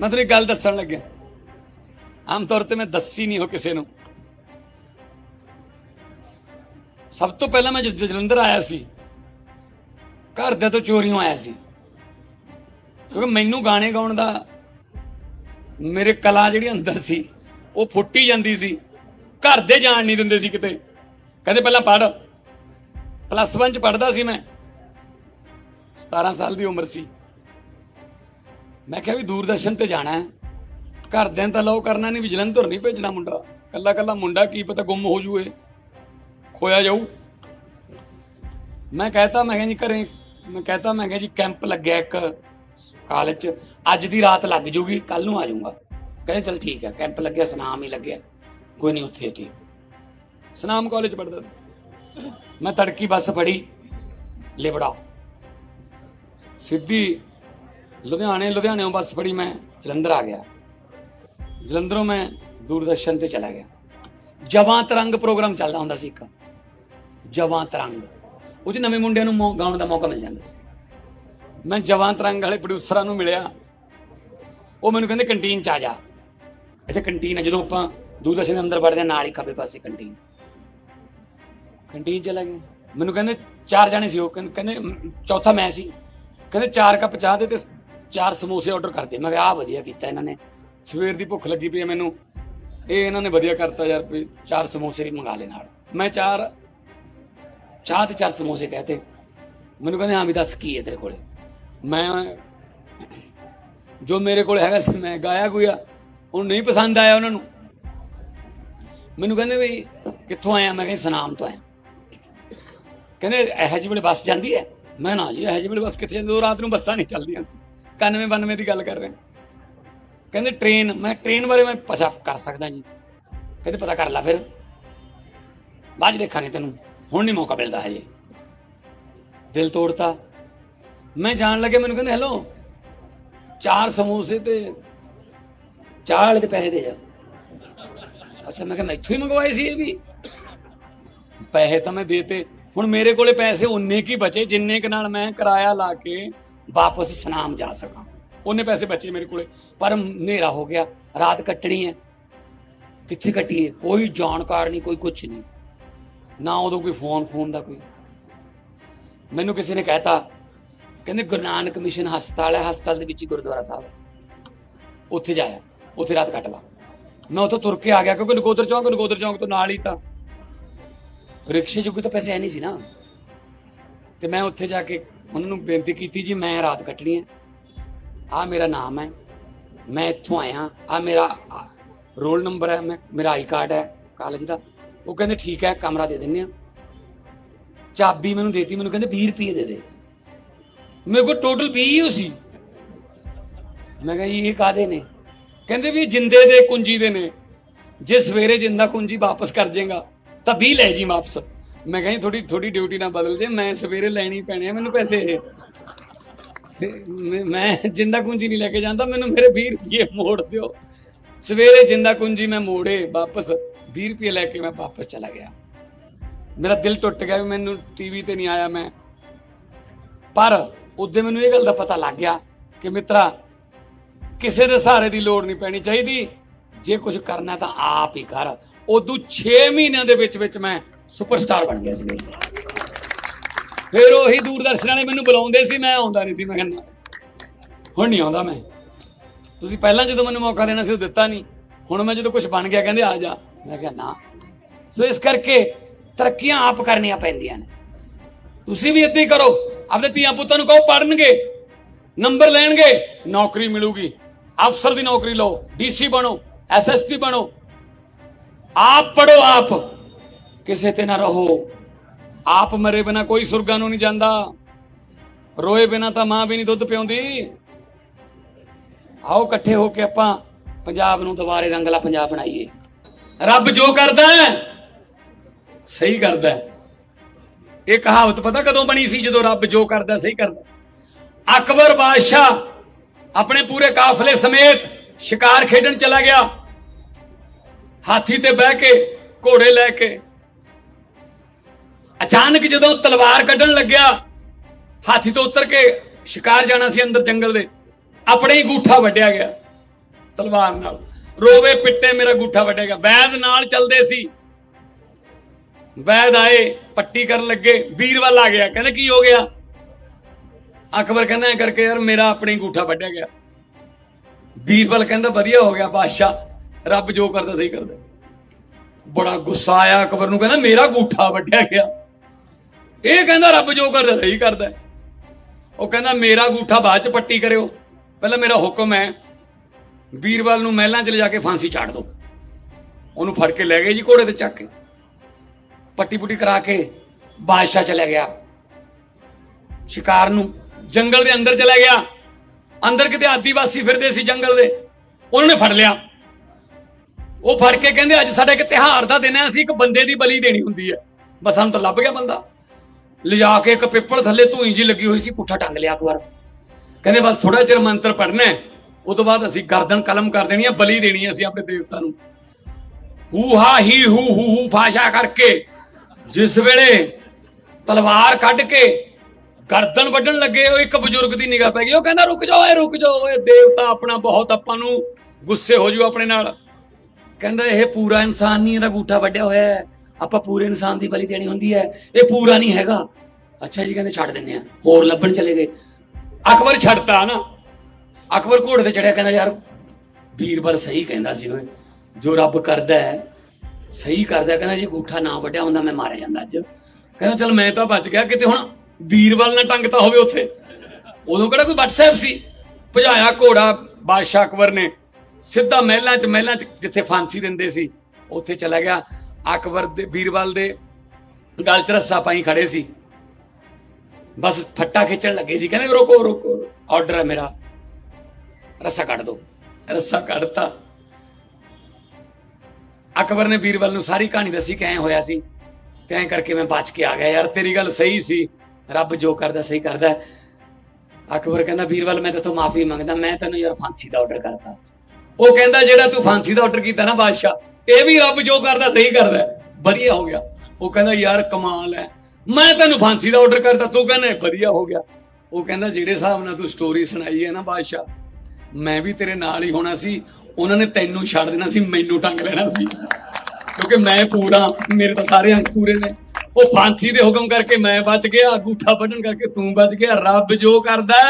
ਮੈਂ ਤੁਹਾਨੂੰ ਇੱਕ ਗੱਲ ਦੱਸਣ ਲੱਗਿਆ। ਆਮ ਤੌਰ ਤੇ ਮੈਂ ਦੱਸੀ ਨਹੀਂ ਹੋ ਕਿਸੇ ਨੂੰ। ਸਭ ਤੋਂ ਪਹਿਲਾਂ ਮੈਂ ਜਲੰਧਰ ਆਇਆ ਸੀ, ਘਰ ਦੇ ਤੋਂ ਚੋਰੀਆਂ ਆਇਆ ਸੀ। ਕਿਉਂਕਿ ਮੈਨੂੰ ਗਾਣੇ ਗਾਉਣ ਦਾ ਮੇਰੇ ਕਲਾ ਜਿਹੜੀ ਅੰਦਰ ਸੀ, ਉਹ ਫੁੱਟੀ ਜਾਂਦੀ ਸੀ। ਘਰ ਦੇ ਜਾਣ ਨਹੀਂ ਦਿੰਦੇ ਸੀ ਕਿਤੇ। ਕਹਿੰਦੇ ਪਹਿਲਾਂ ਪੜ੍ਹ। ਪਲੱਸ 1 ਚ ਪੜ੍ਹਦਾ ਸੀ ਮੈਂ। 17 ਸਾਲ ਦੀ ਉਮਰ ਸੀ। ਮੈਂ ਕਿਹਾ ਵੀ ਦੂਰਦਰਸ਼ਨ ਤੇ ਜਾਣਾ ਹੈ। ਘਰਦਿਆਂ ਤਾਂ ਲਓ ਕਰਨਾ ਨਹੀਂ ਵੀ ਜਲੰਧਰ ਨਹੀਂ ਭੇਜਣਾ ਮੁੰਡਾ। ਕੱਲਾ ਕੱਲਾ ਮੁੰਡਾ ਕੀ ਪਤਾ ਗੁੰਮ ਹੋ ਜੂਏ। ਖੋਇਆ ਜਾਊ। ਮੈਂ ਕਹਤਾ, ਮੈਂ ਕਿਹਾ ਜੀ ਘਰੇ, ਮੈਂ ਕਹਤਾ, ਮੈਂ ਕਿਹਾ ਜੀ ਕੈਂਪ ਲੱਗਿਆ ਇੱਕ ਕਾਲਜ ਚ। ਅੱਜ ਦੀ ਰਾਤ ਲੱਗ ਜੂਗੀ ਕੱਲ ਨੂੰ ਆ ਜਾਊਂਗਾ। ਕਹਿੰਦੇ ਚਲ ਠੀਕ ਹੈ, ਕੈਂਪ ਲੱਗਿਆ, ਸਨਾਮ ਹੀ ਲੱਗਿਆ। ਕੋਈ ਨਹੀਂ, ਉੱਥੇ ਠੀਕ। ਸਨਾਮ ਕਾਲਜ ਪੜਦਾ ਮੈਂ ਤੜਕੀ ਬੱਸ ਫੜੀ, ਲਿਬੜਾ। ਸਿੱਧੀ ਲੁਧਿਆਣੇ ਲੁਧਿਆਣੇੋਂ ਬੱਸ ਫੜੀ ਮੈਂ ਜਲੰਧਰ ਆ ਗਿਆ। ਜਲੰਧਰੋਂ ਮੈਂ ਦੂਰਦਰਸ਼ਨ ਤੇ ਚਲਾ ਗਿਆ। ਜਵਾਂ ਤਰੰਗ ਪ੍ਰੋਗਰਾਮ ਚੱਲਦਾ ਹੁੰਦਾ ਸੀ ਇੱਕ। ਜਵਾਂ ਤਰੰਗ। ਉਹ 'ਚ ਨਵੇਂ ਮੁੰਡਿਆਂ ਨੂੰ ਗਾਉਣ ਦਾ ਮੌਕਾ ਮਿਲ ਜਾਂਦਾ ਸੀ। ਮੈਂ ਜਵਾਂ ਤਰੰਗ ਵਾਲੇ ਪ੍ਰੋਡਿਊਸਰਾਂ ਨੂੰ ਮਿਲਿਆ। ਉਹ ਮੈਨੂੰ ਕਹਿੰਦੇ ਕੰਟੀਨ ਚ ਆ ਜਾ। ਇੱਥੇ ਕੰਟੀਨ ਹੈ ਜਦੋਂ ਆਪਾਂ ਦੂਰਦਰਸ਼ਨ ਦੇ ਅੰਦਰ ਵੜਦੇ ਹਾਂ, ਨਾਲ ਹੀ ਖੱਬੇ ਪਾਸੇ ਕੰਟੀਨ। ਕੰਟੀਨ ਚਲਾ ਗਿਆ। ਮੈਨੂੰ ਕਹਿੰਦੇ ਚਾਰ ਜਾਣੇ ਸੀ ਉਹ। ਕਹਿੰਦੇ ਕਹਿੰਦੇ, ਚੌਥਾ ਮੈਂ ਸੀ। ਕਹਿੰਦੇ ਚਾਰ ਕੱਪ ਚਾਹ ਦੇ ਤੇ ਚਾਰ ਸਮੋਸੇ ਆਰਡਰ ਕਰਦੇ ਮੈਂ ਕਿਹਾ ਆ ਵਧੀਆ ਕੀਤਾ ਇਹਨਾਂ ਨੇ। ਸਵੇਰ ਦੀ ਭੁੱਖ ਲੱਗੀ ਪਈ ਹੈ ਮੈਨੂੰ। ਇਹ ਇਹਨਾਂ ਨੇ ਵਧੀਆ ਕਰਤਾ ਯਾਰ, ਵੀ ਚਾਰ ਸਮੋਸੇ ਵੀ ਮੰਗਾ ਲੈ ਨਾਲ। ਮੈਂ ਚਾਰ, ਚਾਹ ਤੇ ਚਾਰ ਸਮੋਸੇ ਕਹਤੇ ਮੈਨੂੰ ਕਹਿੰਦੇ, ਹਾਂ ਵੀ ਦੱਸ ਕੀ ਹੈ ਤੇਰੇ ਕੋਲੇ? ਮੈਂ ਜੋ ਮੇਰੇ ਕੋਲ ਹੈਗਾ ਸੀ, ਮੈਂ ਗਾਇਆ ਗੁਆ ਉਹਨੂੰ ਨਹੀਂ ਪਸੰਦ ਆਇਆ ਉਹਨਾਂ ਨੂੰ। ਮੈਨੂੰ ਕਹਿੰਦੇ ਵੀ, ਕਿੱਥੋਂ ਆਇਆ? ਮੈਂ ਕਿਹਾ ਸਨਾਮ ਤੋਂ ਆਇਆ। ਕਹਿੰਦੇ, ਇਹੋ ਜਿਹੇ ਵੇਲੇ ਬੱਸ ਜਾਂਦੀ ਹੈ? ਮੈਂ ਨਾ ਜੀ, ਇਹੋ ਜਿਹੀ ਵੇਲੇ ਬੱਸ ਕਿੱਥੇ ਜਾਂਦੀ? ਉਹ ਰਾਤ ਨੂੰ ਬੱਸਾਂ ਨਹੀਂ ਚੱਲਦੀਆਂ ਸੀ। 91 92 ਦੀ ਗੱਲ ਕਰ ਰਹੇ। ਹਾਂ। ਕਹਿੰਦੇ ਟ੍ਰੇਨ ਮੈਂ ਟ੍ਰੇਨ ਬਾਰੇ ਮੈਂ ਪਤਾ ਕਰ ਸਕਦਾ ਜੀ। ਕਹਿੰਦੇ ਪਤਾ ਕਰ ਲੈ ਫਿਰ। ਬਾਅਦ ਦੇਖਾਂਗੇ ਤੈਨੂੰ। ਹੁਣ ਨਹੀਂ ਮੌਕਾ ਮਿਲਦਾ ਹਜੇ। ਦਿਲ ਤੋੜਤਾ। ਮੈਂ ਜਾਣ ਲੱਗੇ ਮੈਨੂੰ ਕਹਿੰਦੇ, ਹੈਲੋ, ਚਾਰ ਸਮੋਸੇ ਤੇ ਚਾਹ ਵਾਲੇ ਦੇ ਪੈਸੇ ਦੇ ਜਾ। ਅੱਛਾ, ਮੈਂ ਕਿਹਾ, ਮੈਂ ਇੱਥੋਂ ਹੀ ਮੰਗਵਾਏ ਸੀ ਇਹ ਵੀ? ਪੈਸੇ ਤਾਂ ਮੈਂ ਦੇਤੇ। ਹੁਣ ਮੇਰੇ ਕੋਲੇ ਪੈਸੇ ਉਨੇ ਕੀ ਬਚੇ? ਜਿੰਨੇ ਕ ਨਾਲ ਮੈਂ ਕਿਰਾਇਆ ਲਾ ਕੇ ਵਾਪਸ ਸਨਾਮ ਜਾ ਸਕਾਂ। ਉਹਨੇ ਪੈਸੇ ਬਚੇ ਮੇਰੇ ਕੋਲੇ, ਪਰ ਹਨੇਰਾ ਹੋ ਗਿਆ, ਰਾਤ ਕੱਟਣੀ ਹੈ। ਕਿੱਥੇ ਕੱਟੀਏ? ਕੋਈ ਜਾਣਕਾਰ ਨਹੀਂ, ਕੋਈ ਕੁਝ ਨਹੀਂ। ਨਾ ਉਦੋਂ ਕੋਈ ਫੋਨ ਫੋਨ ਦਾ ਕੋਈ। ਮੈਨੂੰ ਕਿਸੇ ਨੇ ਕਹਿਤਾ, ਕਹਿੰਦੇ ਗੁਰੂ ਨਾਨਕ ਮਿਸ਼ਨ ਹਸਪਤਾਲ ਹੈ, ਹਸਪਤਾਲ ਦੇ ਵਿੱਚ ਹੀ ਗੁਰਦੁਆਰਾ ਸਾਹਿਬ ਹੈ। ਉੱਥੇ ਜਾਇਆ ਉੱਥੇ ਰਾਤ ਕੱਟ ਲਾ। ਮੈਂ ਉੱਥੋਂ ਤੁਰ ਕੇ ਆ ਗਿਆ, ਕਿਉਂਕਿ ਨਕੋਦਰ ਚੌਂਕ ਨਕੋਦਰ ਚੌਂਕ ਤੋਂ ਨਾਲ ਹੀ ਤਾਂ। ਰਿਕਸ਼ੇ ਜੋਗੇ ਤਾਂ ਪੈਸੇ ਹੈ ਨਹੀਂ ਸੀ ਨਾ। ਤੇ ਮੈਂ ਉੱਥੇ ਜਾ ਕੇ ਉਹਨਾਂ ਨੂੰ ਬੇਨਤੀ ਕੀਤੀ ਜੀ, ਮੈਂ ਰਾਤ ਕੱਟਣੀ ਹੈ। ਆ ਮੇਰਾ ਨਾਮ ਹੈ। ਮੈਂ ਇੱਥੋਂ ਆਇਆ ਆ ਮੇਰਾ ਰੋਲ ਨੰਬਰ ਹੈ। ਮੈਂ, ਮੇਰਾ ਆਈ ਕਾਰਡ ਹੈ ਕਾਲਜ ਦਾ। ਉਹ ਕਹਿੰਦੇ, ਠੀਕ ਹੈ, ਕਮਰਾ ਦੇ ਦਿੰਨੇ ਆ ਚਾਬੀ ਮੈਨੂੰ ਦੇਤੀ, ਮੈਨੂੰ ਕਹਿੰਦੇ 20 ਰੁਪਏ ਦੇ ਦੇ। ਮੇਰੇ ਕੋਲ ਟੋਟਲ 20 ਹੀ ਸੀ। ਮੈਂ ਕਿਹਾ ਜੀ ਇਹ ਕਾਦੇ ਨੇ? ਕਹਿੰਦੇ ਵੀ ਜਿੰਦੇ ਦੇ, ਕੁੰਜੀ ਦੇ ਨੇ। ਜੇ ਸਵੇਰੇ ਜਿੰਦਾ ਕੁੰਜੀ ਵਾਪਸ ਕਰ ਜੇਗਾ, ਤਾਂ 20 ਲੈ ਜੀ ਵਾਪਸ। ਮੈਂ ਕਿਹਾ ਜੀ ਥੋੜੀ ਥੋੜੀ ਡਿਊਟੀ ਨਾ ਬਦਲ ਜੇ ਮੈਂ ਸਵੇਰੇ ਲੈਣੀ ਪੈਣੇ ਆ ਮੈਨੂੰ ਪੈਸੇ। ਮੈਂ- ਜਿੰਦਾ ਕੁੰਜੀ ਨਹੀਂ ਲੈ ਕੇ ਜਾਂਦਾ, ਮੈਨੂੰ ਮੇਰੇ 20 ਰੁਪਏ ਮੋੜ ਦਿਓ। ਸਵੇਰੇ ਜਿੰਦਾ ਕੁੰਜੀ ਮੈਂ ਮੋੜੇ ਵਾਪਸ 20 ਰੁਪਏ ਲੈ ਕੇ ਮੈਂ ਵਾਪਸ ਚਲਾ ਗਿਆ। ਮੇਰਾ ਦਿਲ ਟੁੱਟ ਗਿਆ ਵੀ ਮੈਨੂੰ ਟੀਵੀ ਤੇ ਨਹੀਂ ਆਇਆ ਮੈਂ। ਪਰ ਉਦੋਂ ਮੈਨੂੰ ਇਹ ਗੱਲ ਦਾ ਪਤਾ ਲੱਗ ਗਿਆ ਕਿ ਮਿੱਤਰਾ, ਕਿਸੇ ਦੇ ਸਹਾਰੇ ਦੀ ਲੋੜ ਨਹੀਂ ਪੈਣੀ ਚਾਹੀਦੀ। ਜੇ ਕੁਝ ਕਰਨਾ ਤਾਂ ਆਪ ਹੀ ਕਰ। ਉਦੋਂ 6 ਮਹੀਨਿਆਂ ਦੇ ਵਿੱਚ ਵਿੱਚ ਮੈਂ ਸੁਪਰਸਟਾਰ ਬਣ ਗਿਆ ਸੀ ਫਿਰ ਉਹੀ ਦੂਰਦਰਸ਼ਨ ਵਾਲੇ ਮੈਨੂੰ ਬੁਲਾਉਂਦੇ ਸੀ, ਮੈਂ ਆਉਂਦਾ ਨਹੀਂ ਸੀ, ਮੈਂ ਕਹਿੰਦਾ ਹੁਣ ਨਹੀਂ ਆਉਂਦਾ ਮੈਂ। ਤੁਸੀਂ ਪਹਿਲਾਂ ਜਦੋਂ ਮੈਨੂੰ ਮੌਕਾ ਦੇਣਾ ਸੀ, ਉਹ ਦਿੱਤਾ ਨਹੀਂ। ਹੁਣ ਮੈਂ ਜਦੋਂ ਕੁਝ ਬਣ ਗਿਆ, ਕਹਿੰਦੇ ਆ ਜਾ। ਮੈਂ ਕਿਹਾ ਨਾ। ਸੋ ਇਸ ਕਰਕੇ ਤਰੱਕੀਆਂ ਆਪ ਕਰਨੀਆਂ ਪੈਂਦੀਆਂ ਨੇ। ਤੁਸੀਂ ਵੀ ਇੱਦਾਂ ਹੀ ਕਰੋ। ਆਪਣੇ ਧੀਆਂ ਪੁੱਤਾਂ ਨੂੰ ਕਹੋ ਪੜਨਗੇ ਨੰਬਰ ਲੈਣਗੇ, ਨੌਕਰੀ ਮਿਲੂਗੀ। ਅਫਸਰ ਦੀ ਨੌਕਰੀ ਲਓ, ਡੀਸੀ ਬਣੋ ਐਸਐਸਪੀ ਬਣੋ। ਆਪ ਪੜੋ ਆਪ। ਕਿਸੇ ਤੇ ਨਾ ਰਹੋ। ਆਪ ਮਰੇ ਬਿਨਾ ਕੋਈ ਸੁਰਗਾਂ ਨੂੰ ਨਹੀਂ ਜਾਂਦਾ। ਰੋਏ ਬਿਨਾ ਤਾਂ ਮਾਂ ਵੀ ਨਹੀਂ ਦੁੱਧ ਪਿਉਂਦੀ। ਆਓ ਇਕੱਠੇ ਹੋ ਕੇ ਆਪਾਂ ਪੰਜਾਬ ਨੂੰ ਦੁਬਾਰੇ ਰੰਗਲਾ ਪੰਜਾਬ ਬਣਾਈਏ। ਰੱਬ ਜੋ ਕਰਦਾ ਸਹੀ ਕਰਦਾ ਇਹ ਕਹਾਵਤ ਪਤਾ ਕਦੋਂ ਬਣੀ ਸੀ ਜਦੋਂ ਰੱਬ ਜੋ ਕਰਦਾ, ਸਹੀ ਕਰਦਾ ਅਕਬਰ ਬਾਦਸ਼ਾਹ ਆਪਣੇ ਪੂਰੇ ਕਾਫਲੇ ਸਮੇਤ ਸ਼ਿਕਾਰ ਖੇਡਣ ਚਲਾ ਗਿਆ। ਹਾਥੀ ਤੇ ਬਹਿ ਕੇ ਘੋੜੇ ਲੈ ਕੇ ਅਚਾਨਕ ਜਦੋਂ ਤਲਵਾਰ ਕੱਢਣ ਲੱਗਿਆ, ਹਾਥੀ ਤੋਂ ਉਤਰ ਕੇ ਸ਼ਿਕਾਰ ਜਾਣਾ ਸੀ ਅੰਦਰ ਜੰਗਲ ਦੇ। ਆਪਣੇ ਹੀ ਗੂਠਾ ਵੱਢਿਆ ਗਿਆ ਤਲਵਾਰ ਨਾਲ। ਰੋਵੇ ਪਿੱਟੇ ਮੇਰਾ ਗੂਠਾ ਵੱਢਿਆ ਗਿਆ ਵੈਦ ਨਾਲ ਚੱਲਦੇ ਸੀ। ਵੈਦ ਆਏ, ਪੱਟੀ ਕਰਨ ਲੱਗੇ ਵੀਰਵਾਲ ਆ ਗਿਆ। ਕਹਿੰਦਾ, ਕੀ ਹੋ ਗਿਆ? ਅਕਬਰ ਕਹਿੰਦਾ, ਐ ਕਰਕੇ ਯਾਰ, ਮੇਰਾ ਆਪਣੇ ਗੁੱਠਾ ਵੱਢਿਆ ਗਿਆ। ਵੀਰਵਾਲ ਕਹਿੰਦਾ, ਵਧੀਆ ਹੋ ਗਿਆ ਬਾਦਸ਼ਾਹ। ਰੱਬ ਜੋ ਕਰਦਾ, ਸਹੀ ਕਰਦਾ। ਬੜਾ ਗੁੱਸਾ ਆਇਆ ਅਕਬਰ ਨੂੰ। ਕਹਿੰਦਾ, ਮੇਰਾ ਗੂਠਾ ਵੱਢਿਆ ਗਿਆ। ਇਹ ਕਹਿੰਦਾ ਰੱਬ ਜੋ ਕਰਦਾ ਸਹੀ ਕਰਦਾ ਉਹ ਕਹਿੰਦਾ ਮੇਰਾ ਗੂਠਾ ਬਾਅਦ ਚ ਪੱਟੀ ਕਰਿਓ। ਪਹਿਲਾਂ ਮੇਰਾ ਹੁਕਮ ਹੈ, ਵੀਰਵਾਲ ਨੂੰ ਮਹਿਲਾਂ ਚ ਲਿਜਾ ਕੇ ਫਾਂਸੀ ਚਾੜ ਦਿਓ। ਉਹਨੂੰ ਫੜ ਕੇ ਲੈ ਗਏ ਜੀ ਘੋੜੇ ਤੇ ਚੱਕ ਕੇ। ਪੱਟੀ ਪੁੱਟੀ ਕਰਾ ਕੇ ਬਾਦਸ਼ਾਹ ਚਲਾ ਗਿਆ। ਸ਼ਿਕਾਰ ਨੂੰ ਜੰਗਲ ਦੇ ਅੰਦਰ ਚਲਾ ਗਿਆ। ਅੰਦਰ ਕਿਤੇ ਆਦੀਵਾਸੀ ਫਿਰਦੇ ਸੀ ਜੰਗਲ ਦੇ। ਉਹਨਾਂ ਨੇ ਫੜ ਲਿਆ। ਉਹ ਫੜ ਕੇ ਕਹਿੰਦੇ, ਅੱਜ ਸਾਡਾ ਇੱਕ ਤਿਹਾਰ ਦਾ ਦਿਨ ਹੈ, ਅਸੀਂ ਇੱਕ ਬੰਦੇ ਦੀ ਬਲੀ ਦੇਣੀ ਹੁੰਦੀ ਹੈ। ਬਸ ਸਾਨੂੰ ਤਾਂ ਲੱਭ ਗਿਆ ਬੰਦਾ। ਲਿਜਾ ਕੇ ਇੱਕ ਪੇਪਰ ਥੱਲੇ ਧੂਈ ਜੀ ਲੱਗੀ ਹੋਈ ਸੀ, ਪੁੱਠਾ ਟੰਗ ਲਿਆ ਇੱਕ ਵਾਰ। ਕਹਿੰਦੇ ਬਸ ਥੋੜਾ ਚਿਰ ਮੰਤਰ ਪੜਨਾ ਹੈ, ਉਹ ਤੋਂ ਬਾਅਦ ਅਸੀਂ ਗਰਦਨ ਕਲਮ ਕਰ ਦੇਣੀ ਹੈ ਬਲੀ ਦੇਣੀ ਹੈ ਅਸੀਂ ਆਪਣੇ ਦੇਵਤਾ ਨੂੰ। ਹੂ ਹਾ ਹੀ ਹੂ ਹੂ ਹੂ ਫਾਸ਼ਾ ਕਰਕੇ ਜਿਸ ਵੇਲੇ ਤਲਵਾਰ ਕੱਢ ਕੇ ਗਰਦਨ ਵੱਢਣ ਲੱਗੇ, ਉਹ ਇੱਕ ਬਜ਼ੁਰਗ ਦੀ ਨਿਗਾਹ ਪੈ ਗਈ। ਉਹ ਕਹਿੰਦਾ, ਰੁਕ ਜਾਓ ਏ ਰੁਕ ਜਾਓ ਏ ਦੇਵਤਾ ਆਪਣਾ ਬਹੁਤ ਆਪਾਂ ਨੂੰ ਗੁੱਸੇ ਹੋ ਜੂ ਆਪਣੇ ਨਾਲ। ਕਹਿੰਦਾ, ਇਹ ਪੂਰਾ ਇਨਸਾਨ ਨਹੀਂ ਇਹਦਾ ਗੂਠਾ ਵੱਢਿਆ ਹੋਇਆ ਹੈ। ਆਪਾਂ ਪੂਰੇ ਇਨਸਾਨ ਦੀ ਬਲੀ ਦੇਣੀ ਹੁੰਦੀ ਹੈ। ਇਹ ਪੂਰਾ ਨਹੀਂ ਹੈਗਾ। ਅੱਛਾ ਜੀ, ਕਹਿੰਦੇ ਛੱਡ ਦਿੰਦੇ ਆ। ਹੋਰ ਲੱਭਣ ਚਲੇ ਗਏ। ਅਕਬਰ ਛੱਡਤਾ ਨਾ। ਅਕਬਰ ਘੋੜੇ ਤੇ ਚੜਿਆ, ਕਹਿੰਦਾ ਯਾਰ, ਵੀਰਬਲ ਸਹੀ ਕਹਿੰਦਾ ਸੀ ਓਏ। ਜੋ ਰੱਬ ਕਰਦਾ ਹੈ, ਸਹੀ ਕਰਦਾ ਕਹਿੰਦਾ ਜੀ ਗੂਠਾ ਨਾ ਵੱਡਿਆ ਹੁੰਦਾ, ਮੈਂ ਮਾਰਿਆ ਜਾਂਦਾ ਅੱਜ। ਕਹਿੰਦਾ, ਚਲ ਮੈਂ ਤਾਂ ਬਚ ਗਿਆ। ਕਿਤੇ ਹੁਣ ਵੀਰਬਲ ਨਾ ਟੰਗਤਾ ਹੋਵੇ ਉੱਥੇ। ਉਦੋਂ ਕਿਹੜਾ ਕੋਈ WhatsApp ਸੀ? ਭਜਾਇਆ ਘੋੜਾ, ਬਾਦਸ਼ਾਹ ਅਕਬਰ ਨੇ। ਸਿੱਧਾ ਮਹਿਲਾਂ 'ਚ ਮਹਿਲਾਂ 'ਚ ਜਿੱਥੇ ਫਾਂਸੀ ਦਿੰਦੇ ਸੀ, ਉੱਥੇ ਚਲਾ ਗਿਆ। ਅਕਬਰ ਦੇ ਵੀਰਵਾਲ ਦੇ ਗਲ 'ਚ ਰੱਸਾ ਪਾਈ ਖੜੇ ਸੀ। ਬਸ ਫੱਟਾ ਖਿੱਚਣ ਲੱਗੇ ਸੀ, ਕਹਿੰਦੇ ਰੋਕੋ ਰੋਕੋ ਆਰਡਰ ਹੈ ਮੇਰਾ। ਰੱਸਾ ਕੱਢ ਦੋ। ਰੱਸਾ ਕੱਢਤਾ। ਅਕਬਰ ਨੇ ਵੀਰਬਲ ਨੂੰ ਸਾਰੀ ਕਹਾਣੀ ਦੱਸੀ ਕਿ ਐਂ ਹੋਇਆ ਸੀ ਤੇ ਐਂ ਕਰਕੇ ਮੈਂ ਬਚ ਕੇ ਆ ਗਿਆ। ਯਾਰ, ਤੇਰੀ ਗੱਲ ਸਹੀ ਸੀ। ਰੱਬ ਜੋ ਕਰਦਾ, ਸਹੀ ਕਰਦਾ ਅਕਬਰ ਕਹਿੰਦਾ ਵੀਰਵਾਲ ਮੈਂ ਤੇਥੋਂ ਮਾਫੀ ਮੰਗਦਾ। ਮੈਂ ਤੈਨੂੰ ਯਾਰ ਫਾਂਸੀ ਦਾ ਆਰਡਰ ਕਰਤਾ। ਉਹ ਕਹਿੰਦਾ, ਜਿਹੜਾ ਤੂੰ ਫਾਂਸੀ ਦਾ ਆਰਡਰ ਕੀਤਾ ਨਾ ਬਾਦਸ਼ਾਹ ਇਹ ਵੀ ਰੱਬ ਜੋ ਕਰਦਾ, ਸਹੀ ਕਰਦਾ ਵਧੀਆ ਹੋ ਗਿਆ। ਉਹ ਕਹਿੰਦਾ, ਯਾਰ, ਕਮਾਲ ਹੈ। ਮੈਂ ਤੈਨੂੰ ਫਾਂਸੀ ਦਾ ਆਰਡਰ ਕਰਤਾ, ਤੂੰ ਕਹਿੰਦਾ ਵਧੀਆ ਹੋ ਗਿਆ। ਉਹ ਕਹਿੰਦਾ, ਜਿਹੜੇ ਹਿਸਾਬ ਨਾਲ ਤੂੰ ਸਟੋਰੀ ਸੁਣਾਈ ਹੈ ਨਾ ਬਾਦਸ਼ਾਹ, ਮੈਂ ਵੀ ਤੇਰੇ ਨਾਲ ਹੀ ਹੋਣਾ ਸੀ। ਉਹਨਾਂ ਨੇ ਤੈਨੂੰ ਛੱਡ ਦੇਣਾ ਸੀ, ਮੈਨੂੰ ਟੰਗ ਲੈਣਾ ਸੀ। ਕਿਉਂਕਿ ਮੈਂ ਪੂਰਾ ਮੇਰੇ ਤਾਂ ਸਾਰੇ ਅੰਕ ਪੂਰੇ ਨੇ। ਉਹ ਫਾਂਸੀ ਦੇ ਹੁਕਮ ਕਰਕੇ ਮੈਂ ਬਚ ਗਿਆ, ਅੰਗੂਠਾ ਵੱਢਣ ਕਰਕੇ ਤੂੰ ਬਚ ਗਿਆ। ਰੱਬ ਜੋ ਕਰਦਾ